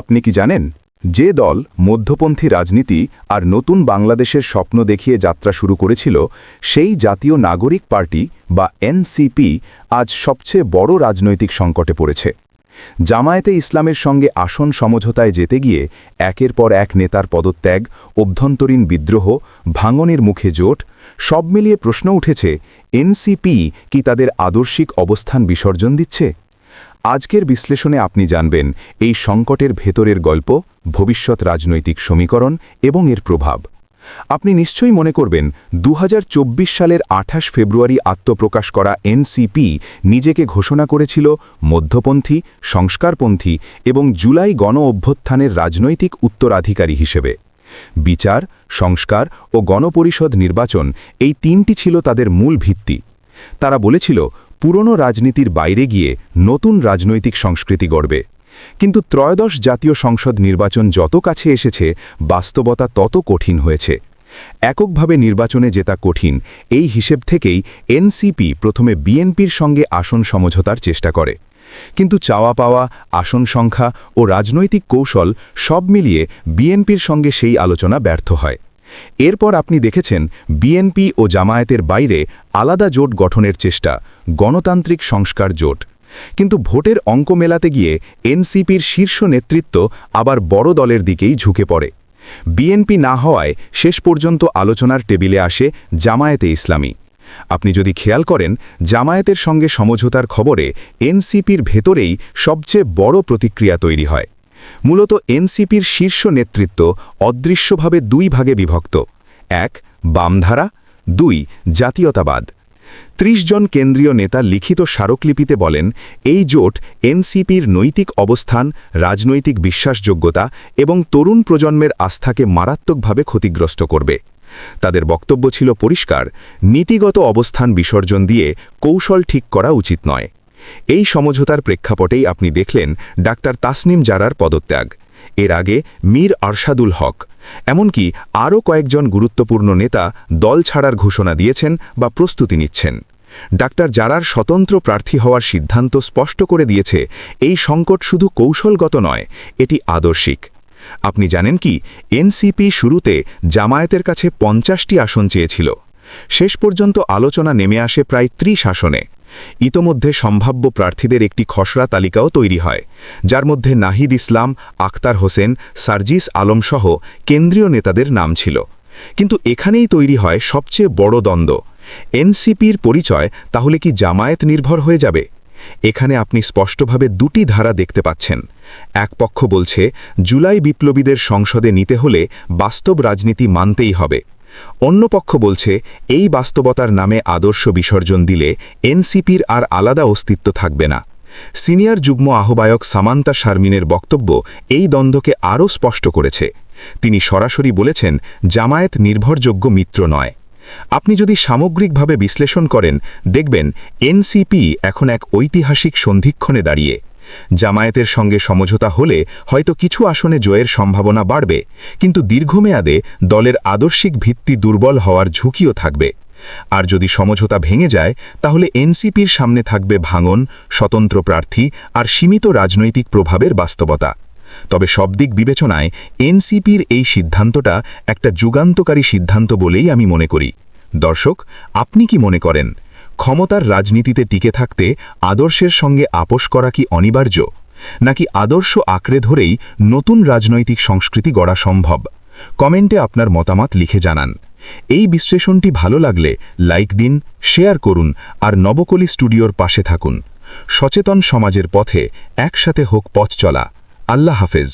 আপনি কি জানেন? যে দল মধ্যপন্থী রাজনীতি আর নতুন বাংলাদেশের স্বপ্ন দেখিয়ে যাত্রা শুরু করেছিল, সেই জাতীয় নাগরিক পার্টি বা এনসিপি আজ সবচেয়ে বড় রাজনৈতিক সংকটে পড়েছে। জামায়াতে ইসলামের সঙ্গে আসন সমঝোতায় যেতে গিয়ে একের পর এক নেতার পদত্যাগ, অভ্যন্তরীণ বিদ্রোহ, ভাঙনের মুখে জোট, সব মিলিয়ে প্রশ্ন উঠেছে, এনসিপি কি তাদের আদর্শিক অবস্থান বিসর্জন দিচ্ছে? আজকের বিশ্লেষণে আপনি জানবেন এই সংকটের ভেতরের গল্প, ভবিষ্যৎ রাজনৈতিক সমীকরণ এবং এর প্রভাব। আপনি নিশ্চয়ই মনে করবেন দু হাজার চব্বিশ সালের আঠাশ ফেব্রুয়ারি আত্মপ্রকাশ করা এনসিপি নিজেকে ঘোষণা করেছিল মধ্যপন্থী, সংস্কারপন্থী এবং জুলাই গণ অভ্যুত্থানের রাজনৈতিক উত্তরাধিকারী হিসেবে। বিচার, সংস্কার ও গণপরিষদ নির্বাচন এই তিনটি ছিল তাদের মূল ভিত্তি। তারা বলেছিল পুরনো রাজনীতির বাইরে গিয়ে নতুন রাজনৈতিক সংস্কৃতি গড়বে। কিন্তু ত্রয়োদশ জাতীয় সংসদ নির্বাচন যত কাছে এসেছে, বাস্তবতা তত কঠিন হয়েছে। এককভাবে নির্বাচনে জেতা কঠিন, এই হিসেব থেকেই এনসিপি প্রথমে বিএনপির সঙ্গে আসন সমঝোতার চেষ্টা করে। কিন্তু চাওয়া পাওয়া, আসন সংখ্যা ও রাজনৈতিক কৌশল সব মিলিয়ে বিএনপির সঙ্গে সেই আলোচনা ব্যর্থ হয়। এরপর আপনি দেখেছেন বিএনপি ও জামায়াতের বাইরে আলাদা জোট গঠনের চেষ্টা, গণতান্ত্রিক সংস্কার জোট। কিন্তু ভোটের অঙ্ক মেলাতে গিয়ে এনসিপির শীর্ষ নেতৃত্ব আবার বড় দলের দিকেই ঝুঁকে পড়ে। বিএনপি না হওয়ায় শেষ পর্যন্ত আলোচনার টেবিলে আসে জামায়াতে ইসলামী। আপনি যদি খেয়াল করেন, জামায়াতের সঙ্গে সমঝোতার খবরে এনসিপির ভেতরেই সবচেয়ে বড় প্রতিক্রিয়া তৈরি হয়। মূলত এনসিপির শীর্ষ নেতৃত্ব অদৃশ্যভাবে দুই ভাগে বিভক্ত। এক, বামধারা, দুই, জাতীয়তাবাদ। ত্রিশ জন কেন্দ্রীয় নেতা লিখিত স্মারকলিপিতে বলেন, এই জোট এনসিপির নৈতিক অবস্থান, রাজনৈতিক বিশ্বাসযোগ্যতা এবং তরুণ প্রজন্মের আস্থাকে মারাত্মকভাবে ক্ষতিগ্রস্ত করবে। তাদের বক্তব্য ছিল পরিষ্কার, নীতিগত অবস্থান বিসর্জন দিয়ে কৌশল ঠিক করা উচিত নয়। এই সমঝোতার প্রেক্ষাপটেই আপনি দেখলেন ডাক্তার তাসনিম জারার পদত্যাগ। এর আগে মীর আরশাদুল হক, এমনকি আরও কয়েকজন গুরুত্বপূর্ণ নেতা দল ছাড়ার ঘোষণা দিয়েছেন বা প্রস্তুতি নিচ্ছেন। ডাক্তার জারার স্বতন্ত্র প্রার্থী হওয়ার সিদ্ধান্ত স্পষ্ট করে দিয়েছে, এই সংকট শুধু কৌশলগত নয়, এটি আদর্শিক। আপনি জানেন কি, এনসিপি শুরুতে জামায়াতের কাছে পঞ্চাশটি আসন চেয়েছিল। শেষ পর্যন্ত আলোচনা নেমে আসে প্রায় ত্রিশ আসনে। ইতোমধ্যে সম্ভাব্য প্রার্থীদের একটি খসড়া তালিকাও তৈরি হয়, যার মধ্যে নাহিদ ইসলাম আক্তার হোসেন, সার্জিস আলমসহ কেন্দ্রীয় নেতাদের নাম ছিল। কিন্তু এখানেই তৈরি হয় সবচেয়ে বড় দ্বন্দ্ব। এনসিপির পরিচয় তাহলে কি জামায়াত নির্ভর হয়ে যাবে? এখানে আপনি স্পষ্টভাবে দুটি ধারা দেখতে পাচ্ছেন। এক পক্ষ বলছে, জুলাই বিপ্লবীদের সংসদে নিতে হলে বাস্তব রাজনীতি মানতেই হবে। অন্য পক্ষ বলছে, এই বাস্তবতার নামে আদর্শ বিসর্জন দিলে এনসিপির আর আলাদা অস্তিত্ব থাকবে না। সিনিয়র যুগ্ম আহ্বায়ক সামান্তা শারমিনের বক্তব্য এই দ্বন্দ্বকে আরও স্পষ্ট করেছে। তিনি সরাসরি বলেছেন, জামায়াত নির্ভরযোগ্য মিত্র নয়। আপনি যদি সামগ্রিকভাবে বিশ্লেষণ করেন, দেখবেন এনসিপি এখন এক ঐতিহাসিক সন্ধিক্ষণে দাঁড়িয়ে। জামায়াতের সঙ্গে সমঝোতা হলে হয়তো কিছু আসনে জয়ের সম্ভাবনা বাড়বে, কিন্তু দীর্ঘমেয়াদে দলের আদর্শিক ভিত্তি দুর্বল হওয়ার ঝুঁকিও থাকবে। আর যদি সমঝোতা ভেঙে যায়, তাহলে এনসিপির সামনে থাকবে ভাঙন, স্বতন্ত্র প্রার্থী আর সীমিত রাজনৈতিক প্রভাবের বাস্তবতা। তবে সব দিক বিবেচনায় এনসিপির এই সিদ্ধান্তটা একটা যুগান্তকারী সিদ্ধান্ত বলেই আমি মনে করি। দর্শক, আপনি কি মনে করেন? ক্ষমতার রাজনীতিতে টিকে থাকতে আদর্শের সঙ্গে আপোষ করা কি অনিবার্য? নাকি আদর্শ আঁকড়ে ধরেই নতুন রাজনৈতিক সংস্কৃতি গড়া সম্ভব? কমেন্টে আপনার মতামত লিখে জানান। এই বিশ্লেষণটি ভালো লাগলে লাইক দিন, শেয়ার করুন আর নবকলি স্টুডিওর পাশে থাকুন। সচেতন সমাজের পথে একসাথে হোক পথ চলা। আল্লাহ হাফেজ।